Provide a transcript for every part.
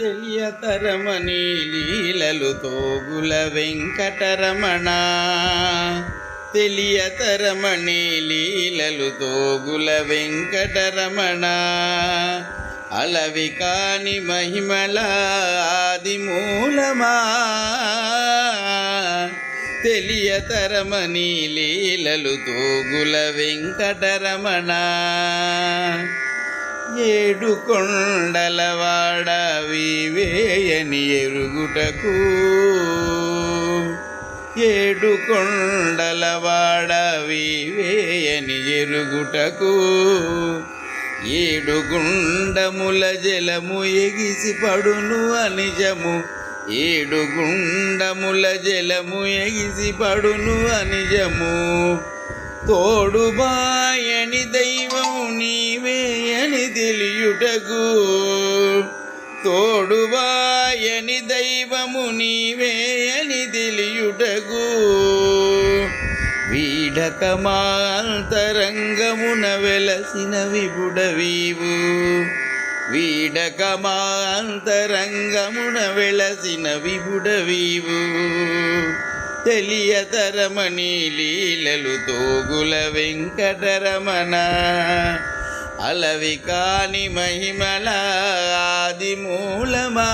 తెలియతరమని లీలలు తోగుల వెంకటరమణ. తెలియతరమణి లీలలు తోగుల వెంకటరమణ. అలవి కాని మహిమల ఆది మూలమా. తెలియతరమణి లీలలు తోగుల వెంకటరమణ. ఏడు కొండలవాడ వివేయని ఎరుగుటకు ఏడు కొండలవాడ వివేయని ఎరుగుటకు ఏడు గుండముల జలము ఎగిసి పడును అనిజము. ఏడు గుండముల జలము ఎగిసి పడును అనిజము. తోడుబాయని దైవం అని తెలియుటకు తోడుబాయని దైవము నీవేయని తెలియుటకు వీడకమాంతరంగమున వెలసిన విబుడవీవు వీడకమాంతరంగమున వెలసిన విబుడవీవు తెలియతరమణి లీలలు తోగుల వెంకటరమణ అలవి కాని మహిమల ఆది మూలమా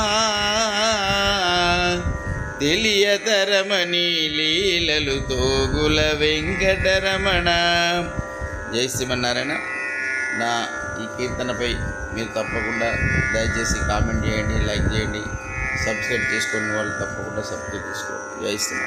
తెలియతరమణి లీలలు తోగుల వెంకటరమణ. జై శ్రీమన్నారాయణ. నా ఈ కీర్తనపై మీరు తప్పకుండా దయచేసి కామెంట్ చేయండి లైక్ చేయండి సబ్స్క్రైబ్ చేసుకుని వాళ్ళు తప్పకుండా సబ్స్క్రైబ్ చేసుకోండి. జై శ్రీమన్